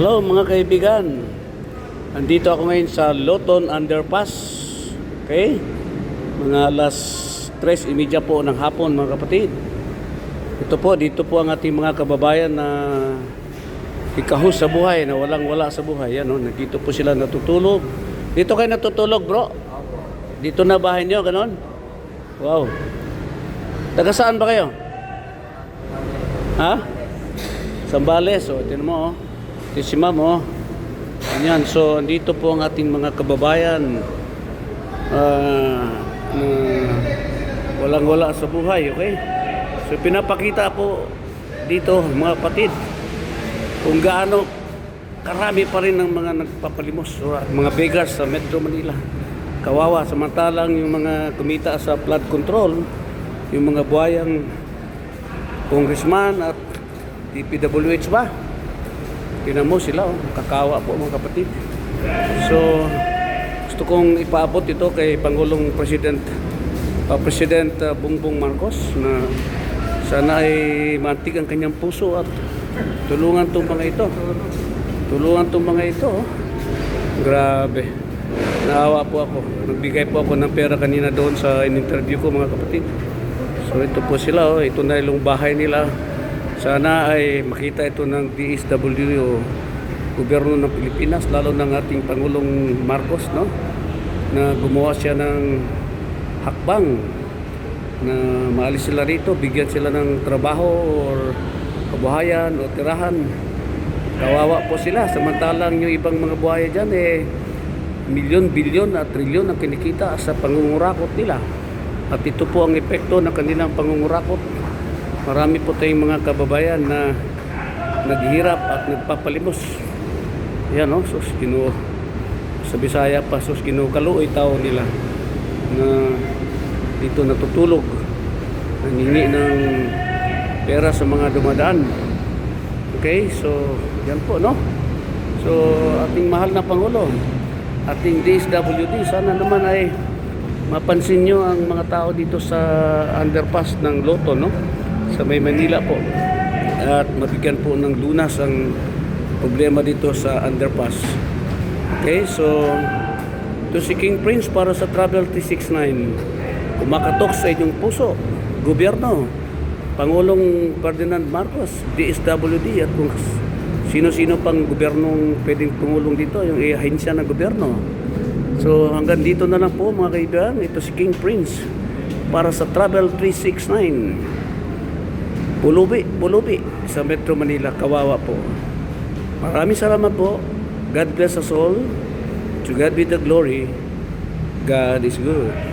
Hello mga kaibigan. Andito ako ngayon sa Loton Underpass. Okay? Mga alas 3.30 po ng hapon mga kapatid. Ito po, dito po ang ating mga kababayan na ikahus sa buhay, na walang wala sa buhay. Yan, oh, dito po sila natutulog. Dito kayo natutulog bro? Dito na bahay niyo, ganon? Wow. Taga saan ba kayo? Ha? Sambales, o, oh, tinan mo, oh. Ito si ma'am, oh. Ayan, so, andito po ang ating mga kababayan ah, na walang-wala sa buhay, okay? So, pinapakita po dito, mga kapatid, kung gaano karami pa rin ng mga nagpapalimos o mga beggars sa Metro Manila. Kawawa, samantalang yung mga kumita sa flood control, yung mga buhayang congressman at DPWH ba? Tinan mo sila, oh. kakawa po mga kapatid. So, gusto kong ipaabot ito kay Pangulong President uh, President uh, Bongbong Marcos na sana ay mantig ang kanyang puso at tulungan tong mga ito. Tulungan tong mga ito. oh. Grabe. Naawa po ako. Nagbigay po ako ng pera kanina doon sa in-interview ko mga kapatid. So ito po sila, oh. ito na yung bahay nila. Sana ay makita ito ng DSWD o gobyerno ng Pilipinas, lalo ng ating Pangulong Marcos, no? Na gumawa siya ng hakbang na maalis sila rito, bigyan sila ng trabaho or kabuhayan o tirahan. Kawawa po sila, samantalang yung ibang mga buhaya dyan eh, milyon, bilyon at trilyon ang kinikita sa pangungurakot nila. At ito po ang epekto ng kanilang pangungurakot. Marami po tayong mga kababayan na naghihirap at nagpapalimos. Yan o, sus, kinu, sa Bisaya pa, sus, kinukaluoy tao nila na dito natutulog. Nangingi ng pera sa mga dumadaan. Okay, so yan po, no? So, ating mahal na Pangulo, ating DSWD, sana naman ay mapansin nyo ang mga tao dito sa underpass ng Loto, no? Sa may Manila po. At mabigyan po ng lunas ang problema dito sa underpass. Okay, so to si King Prince para sa Travel 369. Kumakatok sa inyong puso, gobyerno, Pangulong Ferdinand Marcos, DSWD at kung sino-sino pang gobyernong pwedeng tumulong dito, yung ahensya ng gobyerno. So hanggang dito na lang po mga kaibigan, ito si King Prince para sa Travel 369. Pulubi, Pulubi sa Metro Manila, Kawawa po. Maraming salamat po. God bless us all. To God be the glory. God is good.